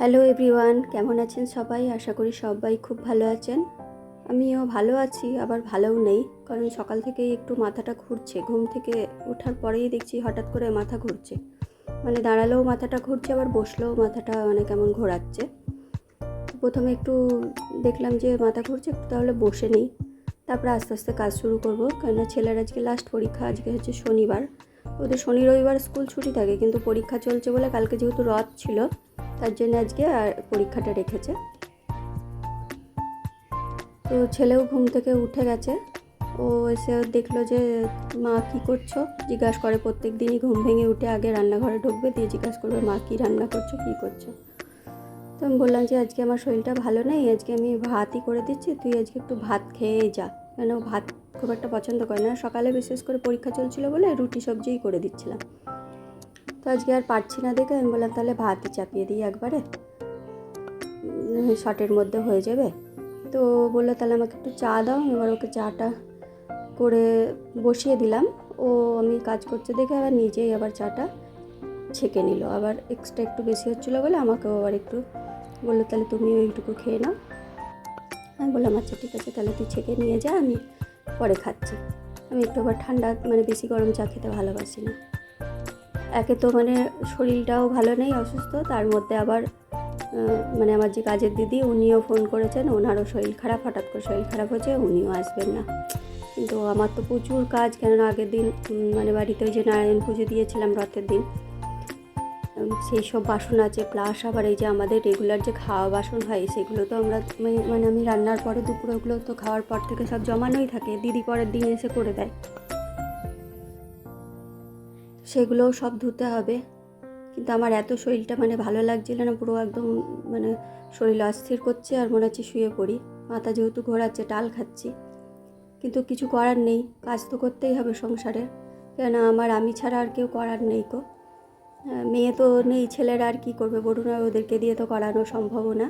Hello everyone, কেমন আছেন সবাই? আশা করি সবাই খুব ভালো আছেন। আমিও ভালো আছি, আবার ভালোও নেই, কারণ সকাল থেকেই একটু মাথাটা ঘুরছে। ঘুম থেকে ওঠার পরেই দেখছি হঠাৎ করে মাথা ঘুরছে। মানে দাঁড়ালেও মাথাটা ঘুরছে, আবার বসলেও মাথাটা মানে কেমন ঘোরাচ্ছে। প্রথমে একটু দেখলাম যে মাথা ঘুরছে, একটু তাহলে বসে নিই। তারপরে আস্তে আস্তে কাজ শুরু করব, কেননা ছেলের আজকে লাস্ট পরীক্ষা, আজকে হচ্ছে শনিবার। ওদের শনি রবিবার স্কুল ছুটি থাকে, কিন্তু পরীক্ষা চলছে বলে কালকে যেহেতু রথ ছিল তার জন্য আজকে আর পরীক্ষাটা রেখেছে। তো ছেলেও ঘুম থেকে উঠে গেছে। ও এসে দেখল যে, মা, কী করছ? জিজ্ঞাসা করে, প্রত্যেক দিনই ঘুম ভেঙে উঠে আগে রান্নাঘরে ঢুকবে, দিয়ে জিজ্ঞাসা করবে, মা, কী রান্না করছ? কী করছ? তো আমি বললাম যে, আজকে আমার শরীরটা ভালো নেই, আজকে আমি ভাতই করে দিচ্ছি, তুই আজকে একটু ভাত খেয়ে যা। কেন, ভাত খুব একটা পছন্দ করে না। সকালে বিশেষ করে পরীক্ষা চলছিল বলে রুটি সবজিই করে দিচ্ছিলাম। তো আজকে আর পারছি না দেখে, আমি বললাম তাহলে ভাতই চাপিয়ে দিই একবারে। শর্টের মধ্যে হয়ে যাবে। তো বলল, তাহলে আমাকে একটু চা দাও। এবার ওকে চাটা করে বসিয়ে দিলাম। ও আমি কাজ করতে দেখে আবার নিজেই আবার চাটা ছেঁকে নিল। আবার এক্সট্রা একটু বেশি হচ্ছিল বলে আমাকেও আবার একটু বলল, তাহলে তুমিও ওইটুকু খেয়ে নাও। আমি বললাম আচ্ছা ঠিক আছে, তাহলে তুই ছেঁকে নিয়ে যা, আমি পরে খাচ্ছি। আমি একটু আবার ঠান্ডা মানে বেশি গরম চা খেতে ভালোবাসি না। একে তো মানে শরীরটাও ভালো নেই, অসুস্থ। তার মধ্যে আবার মানে আমার যে কাজের দিদি, উনিও ফোন করেছেন, ওনারও শরীর খারাপ, হঠাৎ করে শরীর খারাপ হয়েছে, উনিও আসবেন না। কিন্তু আমার তো প্রচুর কাজ, কেননা আগের দিন মানে বাড়িতে ওই যে নারায়ণ পুজো দিয়েছিলাম রথের দিন। সেই সব বাসন আছে প্লাস আবার এই যে আমাদের রেগুলার যে খাওয়া বাসন হয়, সেগুলো তো আমরা, মানে- মানে আমি রান্নার পরে দুপুরে ওগুলো তো খাওয়ার পর থেকে সব জমানোই থাকে, দিদি পরের দিন এসে করে দেয়। সেগুলোও সব ধুতে হবে। কিন্তু আমার এত শরীরটা মানে ভালো লাগছিল না, পুরো একদম মানে শরীর অস্থির করছে আর মনে হচ্ছে শুয়ে পড়ি। মাথা যেহেতু ঘোরাচ্ছে টাল খাচ্ছি। কিন্তু কিছু করার নেই, কাজ তো করতেই হবে সংসারে। কেন আমার আমি ছাড়া আর কেউ করার নেই কো মেয়ে তো নেই, ছেলেরা আর কী করবে? বলুন ওদেরকে দিয়ে তো করানো সম্ভবও না।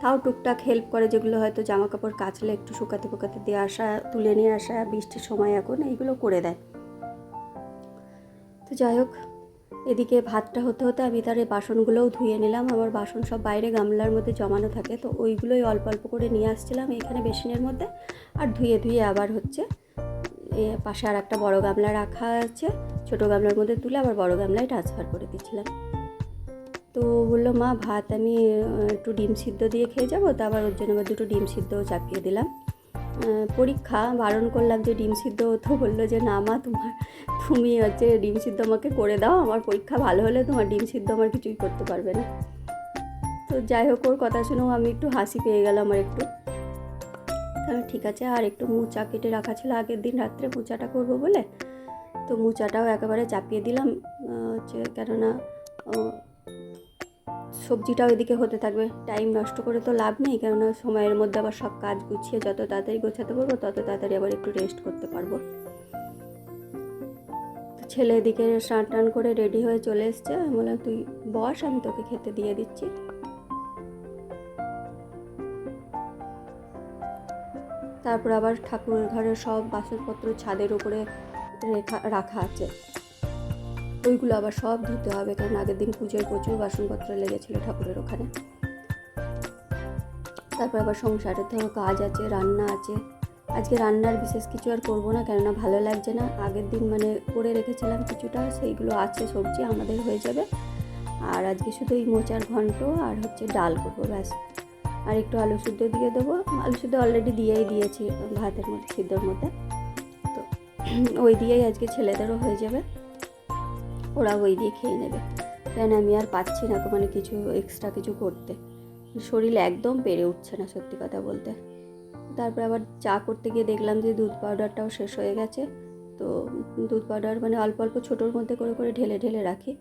তাও টুকটাক হেল্প করে যেগুলো হয়তো জামা কাপড় কাচলে একটু শুকাতে ফুকাতে দিয়ে আসা, তুলে নিয়ে আসা, বৃষ্টির সময় এখন এইগুলো করে দেয়। তো যাই হোক, এদিকে ভাতটা হতে হতে আমি তার এই বাসনগুলোও ধুয়ে নিলাম। আমার বাসন সব বাইরে গামলার মধ্যে জমানো থাকে, তো ওইগুলোই অল্প অল্প করে নিয়ে আসছিলাম এখানে বেসিনের মধ্যে। আর ধুয়ে ধুয়ে আবার হচ্ছে এ পাশে আর একটা বড় গামলা রাখা আছে, ছোটো গামলার মধ্যে তুলে আবার বড় গামলায় ট্রান্সফার করে দিচ্ছিলাম। তো বলল, মা, ভাত আমি একটু ডিম সিদ্ধ দিয়ে খেয়ে যাব। তো আবার ওর জন্য আবার দুটো ডিম সিদ্ধও চাপিয়ে দিলাম। পরীক্ষা, বারণ করলাম যে ডিম সিদ্ধ তো বলল যে, না মা, তোমার, তুমি হচ্ছে ডিম সিদ্ধ আমাকে করে দাও, আমার পরীক্ষা ভালো হলে তোমার ডিম সিদ্ধ আমার কিছুই করতে পারবে না। তো যাই হোক, ওর কথা শুনেও আমি একটু হাসি পেয়ে গেলাম আমার একটু। ঠিক আছে, আর একটু মোচা কেটে রাখা ছিল, আগের দিন রাত্রে মোচাটা করব বলে। তো মোচাটাও একেবারে চাপিয়ে দিলাম হচ্ছে কেননা সবজিটাও এদিকে হতে থাকবে। টাইম নষ্ট করে তো লাভ নেই, কেননা সময়ের মধ্যে আবার সব কাজ গুছিয়ে যত তাড়াতাড়ি গোছাতে পারব, তত তাড়াতাড়ি আবার একটু রেস্ট করতে পারব। ছেলে এদিকে স্নান টান করে রেডি হয়ে চলে এসছে। আমি বললাম, তুই বস, আমি তোকে খেতে দিয়ে দিচ্ছি। তারপর আবার ঠাকুরের ঘরের সব বাসনপত্র ছাদের উপরে রেখা, রাখা আছে। ওইগুলো আবার সব ধুতে হবে, কারণ আগের দিন পুজোয় প্রচুর বাসনপত্র লেগেছিল ঠাকুরের ওখানে। তারপর আবার সংসারে তো কাজ আছে, রান্না আছে। আজকে রান্নার বিশেষ কিছু আর করব না, কেননা ভালো লাগছে না। আগের দিন মানে করে রেখেছিলাম কিছুটা, সেইগুলো আছে, সবজি আমাদের হয়ে যাবে। আর আজকে শুধু এই মোচার ঘন্ট আর হচ্ছে ডাল করব, ব্যাস। আর একটু আলু সিদ্ধ দিয়ে দেবো। আলু সিদ্ধ অলরেডি দিয়েই দিয়েছি, ভাতের মধ্যে, সিদ্ধর মধ্যে। তো ওই দিয়েই আজকে ছেলেদেরও হয়ে যাবে। ওরা ওই দিয়ে খেয়ে নেবে। কেন আমি আর পাচ্ছি না মানে কিছু এক্সট্রা কিছু করতে। শরীর একদম পেরে উঠছে না সত্যি কথা বলতে। তারপর আবার চা করতে গিয়ে দেখলাম যে দুধ পাউডারটাও শেষ হয়ে গেছে। তো দুধ পাউডার মানে অল্প অল্প ছোটোর মধ্যে করে করে ঢেলে ঢেলে রাখি।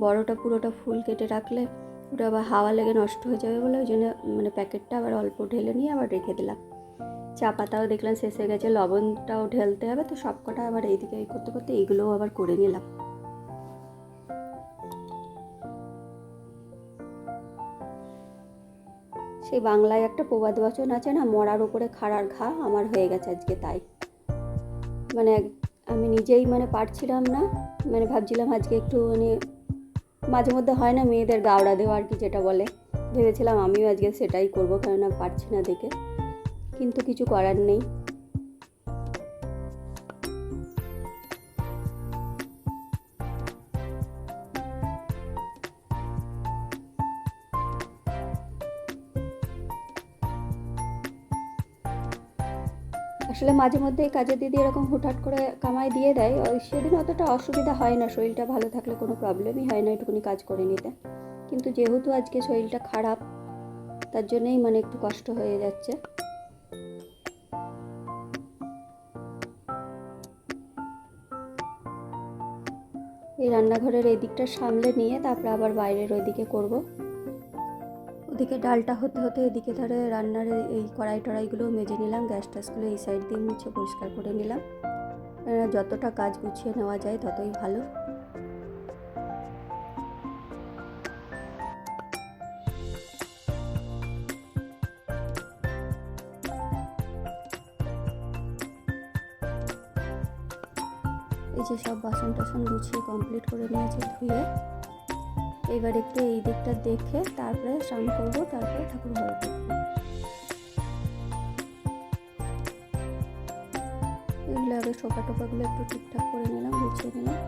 বড়টা পুরোটা ফুল কেটে রাখলে ওটা আবার হাওয়া লেগে নষ্ট হয়ে যাবে বলে ওই জন্য মানে প্যাকেটটা আবার অল্প ঢেলে নিয়ে আবার রেখে দিলাম। চা পাতাও দেখলাম শেষ হয়ে গেছে, লবণটাও ঢেলতে হবে। তো সব কটা আবার এইদিকে এই করতে করতে এইগুলোও আবার করে নিলাম। সেই বাংলায় একটা প্রবাদ বচন আছে না, মরার উপরে খাড়ার ঘা, আমার হয়ে গেছে আজকে তাই। মানে আমি নিজেই মানে পারছিলাম না মানে ভাবছিলাম আজকে একটু মানে মাঝে মধ্যে হয় না মেয়েদের গাওড়া দেওয়া আর কি যেটা বলে। ভেবেছিলাম আমিও আজকে সেটাই করব, কেননা পারছি না দেখে। কিন্তু কিছু করার নেই। আসলে মাঝে মধ্যে কাজের দিদি এরকম হুটহাট করে কামাই দিয়ে দেয় সেদিন অতটা অসুবিধা হয় না, শরীরটা ভালো থাকলে কোনো প্রবলেমই হয় না, একটুখানি কাজ করে নিতে। কিন্তু যেহেতু আজকে শরীরটা খারাপ, তার জন্যই মানে একটু কষ্ট হয়ে যাচ্ছে। এই রান্নাঘরের এই দিকটা সামলে নিয়ে তারপরে আবার বাইরের ওইদিকে করব। ওদিকে ডালটা হতে হতে এদিকে ধরে রান্নার এই- কড়াই টড়াইগুলো মেজে নিলাম, গ্যাস ট্যাসগুলো এই সাইড দিয়ে মুছে পরিষ্কার করে নিলাম। যতটা কাজ গুছিয়ে নেওয়া যায় ততই ভালো। এই যে সব বাসন টাসন গুছিয়ে কমপ্লিট করে নিয়েছি ধুয়ে। এবার একটু এই দিকটা দেখে তারপরে স্নান করব, তারপরে ঠাকুর ঘরে ঢুকবো। এগুলো আগে সোফা টোফাগুলো একটু ঠিকঠাক করে নিলাম, গুছিয়ে নিলাম।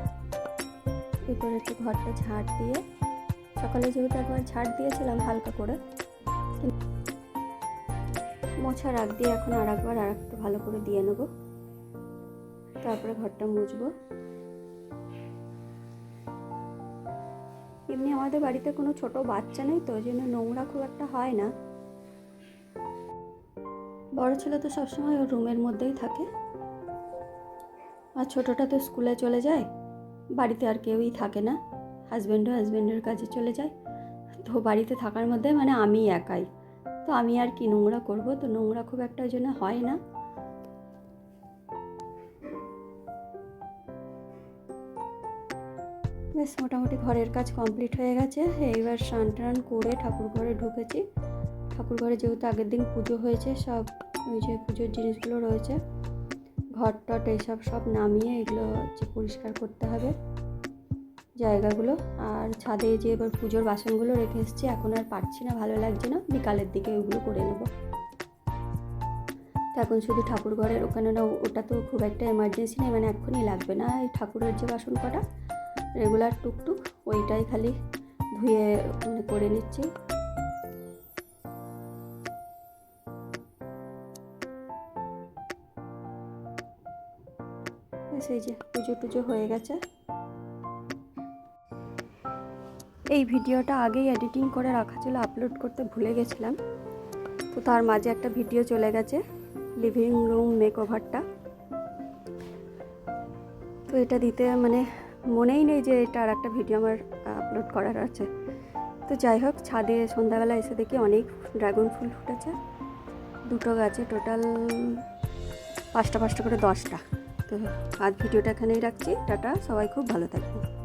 এরপর একটু ঘরটা ঝাড় দিয়ে, সকালে যেহেতু একবার ঝাড় দিয়েছিলাম হালকা করে, কিন্তু মোছা রাখ দিয়ে এখন আর একবার আর একটু ভালো করে দিয়ে নেব। তারপরে ঘরটা মুছবো। এমনি আমাদের বাড়িতে কোনো ছোট বাচ্চা নেই তো ওই জন্য নোংরা খুব একটা হয় না। বড় ছেলে তো সবসময় ওর রুমের মধ্যেই থাকে। আর ছোটোটা তো স্কুলে চলে যায়, বাড়িতে আর কেউই থাকে না। হাজব্যান্ডও হাজব্যান্ডের কাজে চলে যায়। তো বাড়িতে থাকার মধ্যে মানে আমি একাই। তো আমি আর কি নোংরা করব? তো নোংরা খুব একটা ওই জন্য হয় না। বেশ, মোটামুটি ঘরের কাজ কমপ্লিট হয়ে গেছে। এইবার স্নান টান করে ঠাকুর ঘরে ঢুকেছি। ঠাকুর ঘরে যেহেতু আগের দিন পুজো হয়েছে, সব ওই যে পুজোর জিনিসগুলো রয়েছে, ঘর টট এইসব সব নামিয়ে এগুলো হচ্ছে পরিষ্কার করতে হবে জায়গাগুলো। আর ছাদে যে এবার পুজোর বাসনগুলো রেখে এসেছি, এখন আর পারছি না, ভালো লাগছে না বিকালের দিকে ওগুলো করে নেব। এখন শুধু ঠাকুর ঘরের ওখানে ওটা তো খুব একটা এমার্জেন্সি নেই মানে এক্ষুনি লাগবে না, এই ঠাকুরের যে বাসন কটা রেগুলার টুকটুক ওইটাই খালি ধুয়ে মানে করে নিচ্ছি। সেই যে পুজো টুজো হয়ে গেছে। এই ভিডিওটা আগেই এডিটিং করে রাখা ছিল, আপলোড করতে ভুলে গেছিলাম। তো তার মাঝে একটা ভিডিও চলে গেছে, লিভিং রুম মেক ওভারটা তো এটা দিতে মানে মনেই নেই যে এটা আর একটা ভিডিও আমার আপলোড করার আছে। তো যাই হোক, ছাদে সন্ধ্যাবেলা এসে দেখি অনেক ড্রাগন ফুল ফুটেছে। দুটো গাছে টোটাল পাঁচটা পাঁচটা করে দশটা। তো আজ ভিডিওটা এখানেই রাখছি। টাটা, সবাই খুব ভালো থাকবে